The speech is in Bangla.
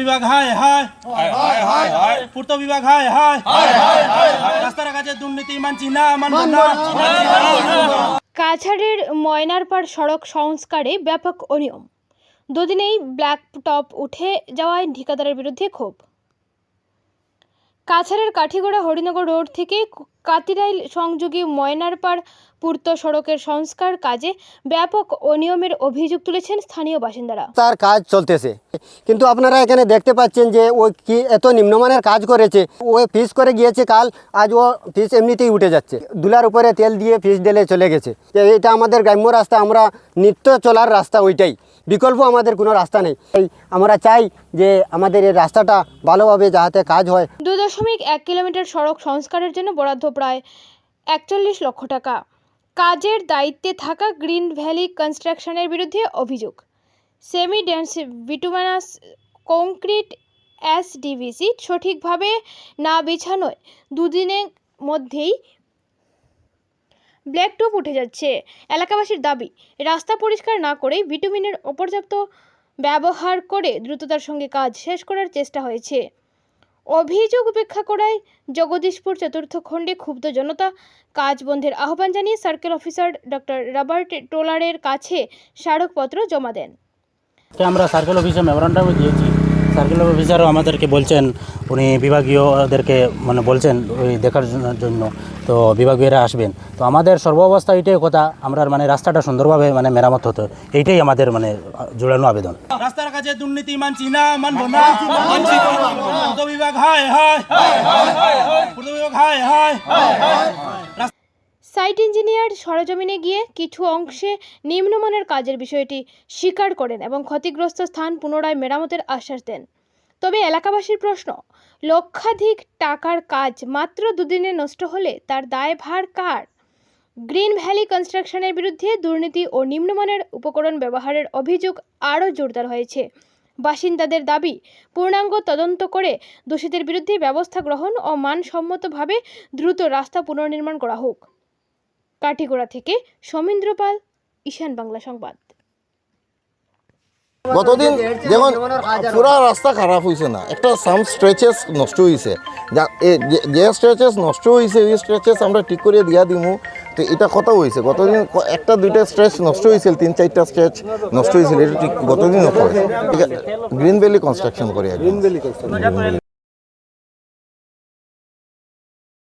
বিভাগ হায় হায় পূর্ত বিভাগ হায় হায় রাস্তার কাছে দুর্নীতি মানছি না মানব না কাছাড়ের ময়নারপাড় সড়ক সংস্কারে ব্যাপক অনিয়ম। দুদিনেই ব্ল্যাক টপ উঠে যাওয়ায় ঠিকাদারের বিরুদ্ধে ক্ষোভ। কাছাড়ের কাঠিগড়া হরিনগর রোড থেকে কাতিরাইল সংযোগী ময়নারপাড় পূর্ত সড়কের সংস্কার কাজে ব্যাপক অনিয়মের অভিযোগ তুলেছেন স্থানীয় বাসিন্দারা। তার কাজ চলতেছে। কিন্তু আপনারা এখানে দেখতে পাচ্ছেন যে ও কি এত নিম্নমানের কাজ করেছে ও ফিস করে গিয়েছে কাল আজ ও ফিস এমনিতেই উঠে যাচ্ছে। দুলার উপরে তেল দিয়ে ফিস ঢেলে চলে গেছে। এটা আমাদের গ্রাম্য রাস্তা আমরা নিত্য চলার রাস্তা ওইটাই। বিকল্প আমাদের কোনো রাস্তা নেই। এই আমরা চাই যে আমাদের এই রাস্তাটা ভালোভাবে যাতে কাজ হয়। দু দশমিক এক কিলোমিটার সড়ক সংস্কারের জন্য বরাদ্দ প্রায় একচল্লিশ লক্ষ টাকা। কাজের দায়িত্বে থাকা গ্রিন ভ্যালি কনস্ট্রাকশনের বিরুদ্ধে অভিযোগ। Semi dense bituminous concrete SDBC সঠিকভাবে না বিছানোয় দুদিনের মধ্যেই ব্ল্যাক টপ উঠে যাচ্ছে। এলাকাবাসীর দাবি, রাস্তা পরিষ্কার না করেই ভিটামিনের অপর্যাপ্ত ব্যবহার করে দ্রুততার সঙ্গে কাজ শেষ করার চেষ্টা হয়েছে। অভিযোগ উপেক্ষা করায় জগদীশপুর চতুর্থ খণ্ডে ক্ষুব্ধ জনতা কাজ বন্ধের আহ্বান জানিয়ে সার্কেল অফিসার ডক্টর রবার্ট টোলারের কাছে স্মারকপত্র জমা দেন। আমরা সার্কেল অফিসে মেমোরান্ডামে দিয়েছি। সার্কেল অফিসারও আমাদেরকে বলছেন, উনি বিভাগীয়দেরকে মানে বলছেন ওই দেখার জন্য- তো বিভাগীয়রা আসবেন। তো আমাদের সর্বাবস্থা এইটাই কথা আমরা মানে রাস্তাটা সুন্দরভাবে মানে মেরামত হতো, এইটাই আমাদের মানে জোড়ানো আবেদন। রাস্তার কাছে দুর্নীতি মানছি না, মানবো না বিভাগ হায় হায় বিভাগ হায় হায়। সাইট ইঞ্জিনিয়ার সরজমিনে গিয়ে কিছু অংশে নিম্নমানের কাজের বিষয়টি স্বীকার করেন এবং ক্ষতিগ্রস্ত স্থান পুনরায় মেরামতের আশ্বাস দেন। তবে এলাকাবাসীর প্রশ্ন, লক্ষাধিক টাকার কাজ মাত্র দুদিনে নষ্ট হলে তার দায়ভার কার? গ্রিন ভ্যালি কনস্ট্রাকশনের বিরুদ্ধে দুর্নীতি ও নিম্নমানের উপকরণ ব্যবহারের অভিযোগ আরও জোরদার হয়েছে। বাসিন্দাদের দাবি, পূর্ণাঙ্গ তদন্ত করে দোষীদের বিরুদ্ধে ব্যবস্থা গ্রহণ ও মানসম্মতভাবে দ্রুত রাস্তা পুনর্নির্মাণ করা হোক। কাঠিগোড়া থেকে সমীন্দ্র পাল ঈশান বাংলা সংবাদ। গতদিন যেমন পুরা রাস্তা খারাপ হয়েছে না। একটা সাম স্ট্রেচেস নষ্ট হয়েছে যা এ- যে- যে স্ট্রেচেস নষ্ট হয়েছে ওই স্ট্রেচেস আমরা ঠিক করে দিয়া দিমু। তো এটা কথা হয়েছে গতদিন একটা দুইটা স্ট্রেচ নষ্ট হয়েছিল তিন চারটা স্ট্রেচ নষ্ট হয়েছিল এটা ঠিক গতদিন গ্রিন ভ্যালি কনস্ট্রাকশন করে গ্রিন ভ্যালি